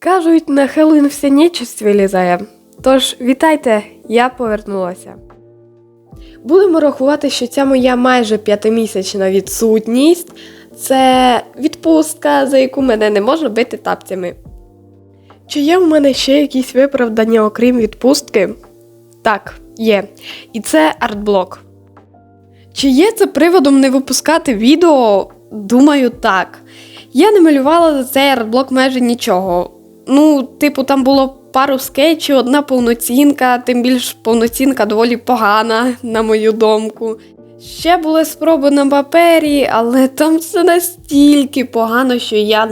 Кажуть, на Хеллоуін вся нечисть вилізає. Тож, вітайте, я повернулася. Будемо рахувати, що ця моя майже п'ятимісячна відсутність це відпустка, за яку мене не можна бити тапцями. Чи є в мене ще якісь виправдання, окрім відпустки? Так, є. І це артблок. Чи є це приводом не випускати відео? Думаю, так. Я не малювала за цей артблок майже нічого. Ну, типу, там було пару скетчів, одна повноцінка, тим більш повноцінка доволі погана, на мою думку. Ще були спроби на папері, але там все настільки погано, що я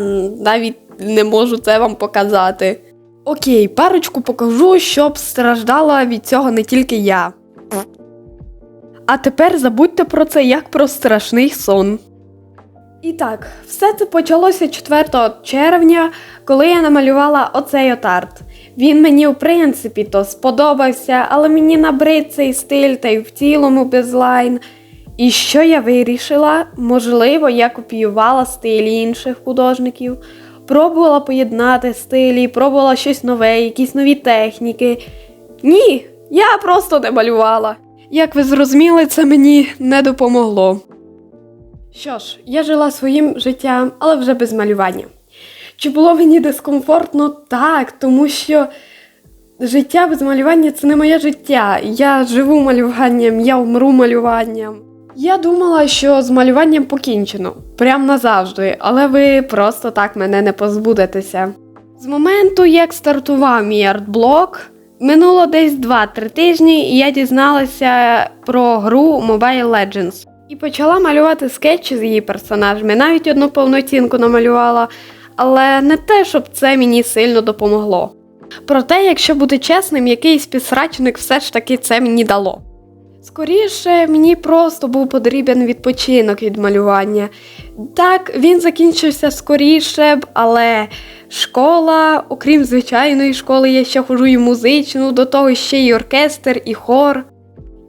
навіть не можу це вам показати. Окей, парочку покажу, щоб страждала від цього не тільки я. А тепер забудьте про це як про страшний сон. І так, все це почалося 4 червня, коли я намалювала оцей от арт. Він мені, в принципі, то сподобався, але мені набрид цей стиль та й в цілому безлайн. І що я вирішила? Можливо, я копіювала стилі інших художників, пробувала поєднати стилі, пробувала щось нове, якісь нові техніки. Ні, я просто не малювала. Як ви зрозуміли, це мені не допомогло. Що ж, я жила своїм життям, але вже без малювання. Чи було мені дискомфортно? Так, тому що життя без малювання це не моє життя. Я живу малюванням, я вмру малюванням. Я думала, що з малюванням покінчено, прям назавжди, але ви просто так мене не позбудетеся. З моменту, як стартував мій артблок, минуло десь 2-3 тижні, і я дізналася про гру Mobile Legends. І почала малювати скетчі з її персонажами, навіть одну повноцінку намалювала, але не те, щоб це мені сильно допомогло. Проте, якщо бути чесним, якийсь підсрачник все ж таки це мені дало. Скоріше, мені просто був потрібен відпочинок від малювання. Так, він закінчився скоріше, б, але школа, окрім звичайної школи, я ще ходжу і музичну, до того ще й оркестр, і хор.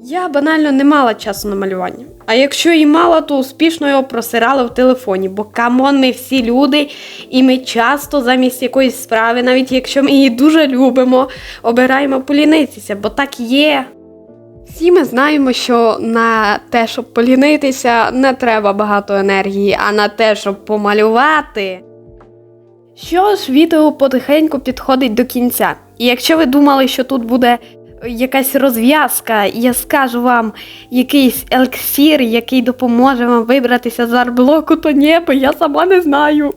Я банально не мала часу на малювання. А якщо і мала, то успішно його просирала в телефоні, бо камон, ми всі люди, і ми часто замість якоїсь справи, навіть якщо ми її дуже любимо, обираємо полінитися, бо так є. Всі ми знаємо, що на те, щоб полінитися, не треба багато енергії, а на те, щоб помалювати. Що ж, відео потихеньку підходить до кінця. І якщо ви думали, що тут буде якась розв'язка, і я скажу вам якийсь елексір, який допоможе вам вибратися з арблоку, то ні, бо я сама не знаю.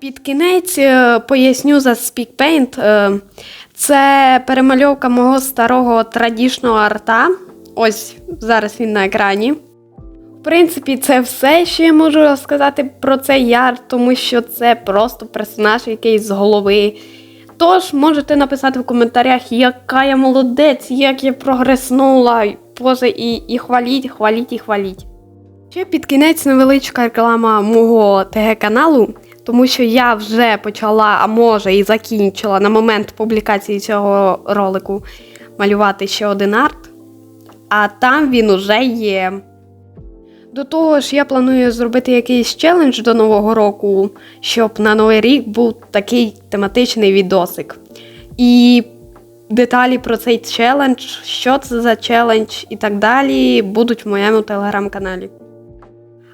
Під кінець е, поясню за SpeakPaint. Е, Це перемальовка мого старого традішного арта. Ось зараз він на екрані. В принципі, це все, що я можу розказати про цей ярд, тому що це просто персонаж якийсь з голови. Тож можете написати в коментарях, яка я молодець, як я прогреснула, Боже, і, і хваліть, хваліть і хваліть. Ще під кінець невеличка реклама мого ТГ-каналу, тому що я вже почала, а може і закінчила на момент публікації цього ролику малювати ще один арт, а там він уже є. До того ж, я планую зробити якийсь челендж до Нового року, щоб на Новий рік був такий тематичний відосик. І деталі про цей челендж, що це за челендж і так далі, будуть в моєму телеграм-каналі.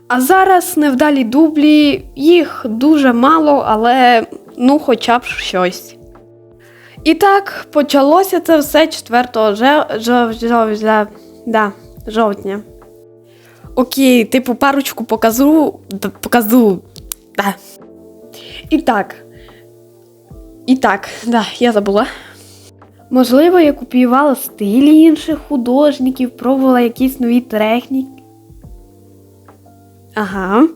А зараз невдалі дублі, їх дуже мало, але ну хоча б щось. І так, почалося це все 4 жов... жов... жов... жов... да, жовтня. Окей, типу парочку показу. Показу. Да. І так. І так, да, я забула. Можливо, я копіювала стилі інших художників, пробувала якісь нові техніки. Ага.